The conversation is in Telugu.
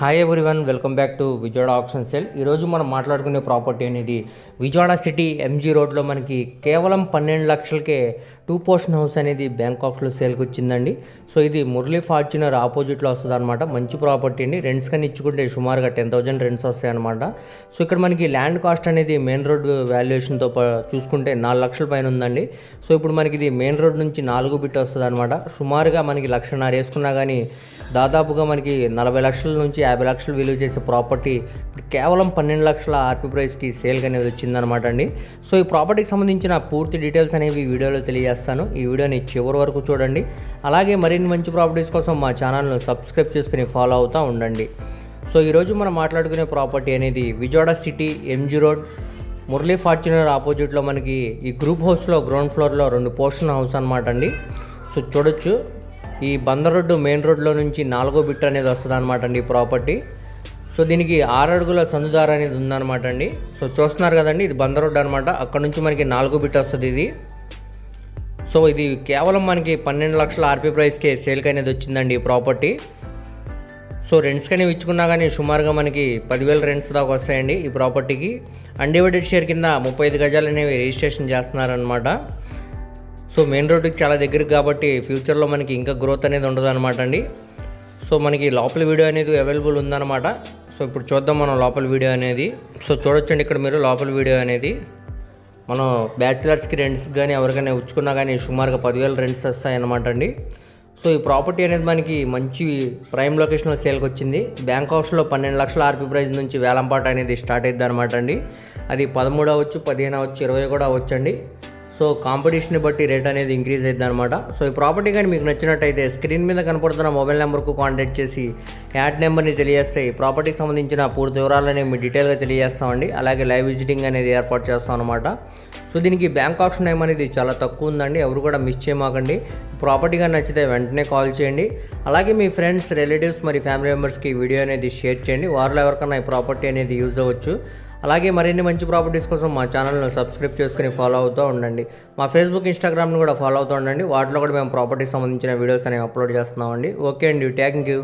Hi everyone welcome back to Vijayawada option cell ఈరోజు మనం మాట్లాడుకునే ప్రాపర్టీ అనేది విజయవాడ సిటీ ఎంజీ రోడ్లో మనకి కేవలం పన్నెండు లక్షలకే టూ పోర్షన్ హౌస్ అనేది బ్యాంకాక్లో సేల్కి వచ్చిందండి. సో ఇది మురళీ ఫార్చునర్ ఆపోజిట్లో వస్తుంది అనమాట మంచి ప్రాపర్టీ అండి. రెంట్స్ కానీ ఇచ్చుకుంటే సుమారుగా టెన్ థౌజండ్ రెంట్స్ వస్తాయన్నమాట సో ఇక్కడ మనకి ల్యాండ్ కాస్ట్ అనేది మెయిన్ రోడ్ వాల్యుయేషన్తో చూసుకుంటే నాలుగు లక్షల పైన ఉందండి. సో ఇప్పుడు మనకి ఇది మెయిన్ రోడ్ నుంచి నాలుగు బిట్ వస్తుంది అనమాట సుమారుగా మనకి లక్షన్నర వేసుకున్నా కానీ దాదాపుగా మనకి నలభై లక్షల నుంచి యాభై లక్షలు విలువ చేసే ప్రాపర్టీ ఇప్పుడు కేవలం పన్నెండు లక్షల ఆర్పీ ప్రైస్కి సేల్ అనేది వచ్చిందనమాట అండి. సో ఈ ప్రాపర్టీకి సంబంధించిన పూర్తి డీటెయిల్స్ అనేవి వీడియోలో తెలియజేస్తాను. ఈ వీడియోని చివరి వరకు చూడండి. అలాగే మరిన్ని మంచి ప్రాపర్టీస్ కోసం మా ఛానల్ను సబ్స్క్రైబ్ చేసుకుని ఫాలో అవుతూ ఉండండి. సో ఈరోజు మనం మాట్లాడుకునే ప్రాపర్టీ అనేది Vijayawada city MG road Murali Fortuner ఆపోజిట్లో మనకి ఈ గ్రూప్ హౌస్లో గ్రౌండ్ ఫ్లోర్లో రెండు పోర్షన్ హౌస్ అనమాట అండి. సో చూడొచ్చు. ఈ బందర్ రోడ్డు మెయిన్ రోడ్లో నుంచి నాలుగో బిట్ అనేది వస్తుంది అనమాట అండి ప్రాపర్టీ. సో దీనికి ఆరు అడుగుల సందుదార అనేది ఉందన్నమాట అండి. సో చూస్తున్నారు కదండి ఇది బందర్ రోడ్డు అనమాట అక్కడ నుంచి మనకి నాలుగో బిట్ వస్తుంది ఇది. సో ఇది కేవలం మనకి పన్నెండు లక్షల ఆర్పీ ప్రైస్కే సేల్కి అనేది వచ్చిందండి ఈ ప్రాపర్టీ. సో రెంట్స్ కానీ ఇచ్చుకున్నా కానీ సుమారుగా మనకి పదివేల రెంట్స్ దాకా వస్తాయండి ఈ ప్రాపర్టీకి. అన్డివైడెడ్ షేర్ కింద ముప్పై ఐదు గజాలు అనేవి రిజిస్ట్రేషన్ చేస్తున్నారనమాట సో మెయిన్ రోడ్డుకి చాలా దగ్గర కాబట్టి ఫ్యూచర్లో మనకి ఇంకా గ్రోత్ అనేది ఉండదు అనమాట అండి. సో మనకి లోపల వీడియో అనేది అవైలబుల్ ఉందన్నమాట. సో ఇప్పుడు చూద్దాం మనం లోపల వీడియో అనేది. సో చూడొచ్చండి ఇక్కడ మీరు లోపల వీడియో అనేది. మనం బ్యాచిలర్స్కి రెంట్స్ కానీ ఎవరికైనా ఉంచుకున్నా కానీ సుమారుగా పదివేల రెంట్స్ వస్తాయన్నమాట అండి. సో ఈ ప్రాపర్టీ అనేది మనకి మంచి ప్రైమ్ లొకేషన్లో సేల్కి వచ్చింది. బ్యాంక్ హౌస్లో పన్నెండు లక్షల ఆర్పీ ప్రైస్ నుంచి వేలంపాట అనేది స్టార్ట్ అయింది అనమాట అండి. అది పదమూడు అవచ్చు పదిహేను అవచ్చు ఇరవై కూడా అవ్వచ్చండి. సో కాంపిటీషన్ బట్టి రేట్ అనేది ఇంక్రీజ్ అవుతుంది అనమాట సో ఈ ప్రాపర్టీ కానీ మీకు నచ్చినట్టయితే స్క్రీన్ మీద కనపడుతున్న మొబైల్ నెంబర్కు కాంటాక్ట్ చేసి యాడ్ నెంబర్ని తెలియజేస్తే ఈ ప్రాపర్టీకి సంబంధించిన పూర్తి వివరాలని మీ డీటెయిల్గా తెలియజేస్తామండి. అలాగే లైవ్ విజిటింగ్ అనేది ఏర్పాటు చేస్తాం అనమాట సో దీనికి బ్యాంక్ ఆప్షన్ టైం అనేది చాలా తక్కువ ఉందండి. ఎవరు కూడా మిస్ చేయమాకండి. ప్రాపర్టీ కానీ నచ్చితే వెంటనే కాల్ చేయండి. అలాగే మీ ఫ్రెండ్స్ రిలేటివ్స్ మరి ఫ్యామిలీ మెంబర్స్కి వీడియో అనేది షేర్ చేయండి. వారిలో ఎవరికైనా ఈ ప్రాపర్టీ అనేది యూజ్ అవ్వచ్చు. అలాగే మరిన్ని మంచి ప్రాపర్టీస్ కోసం మా ఛానల్ను సబ్స్క్రైబ్ చేసుకుని ఫాలో అవుతూ ఉండండి. మా ఫేస్బుక్ ఇన్స్టాగ్రామ్ని కూడా ఫాలో అవుతూ ఉండండి. వాటిలో కూడా మేము ప్రాపర్టీకి సంబంధించిన వీడియోస్ అనేవి అప్లోడ్ చేస్తున్నామండి. ఓకే అండి థ్యాంక్ యూ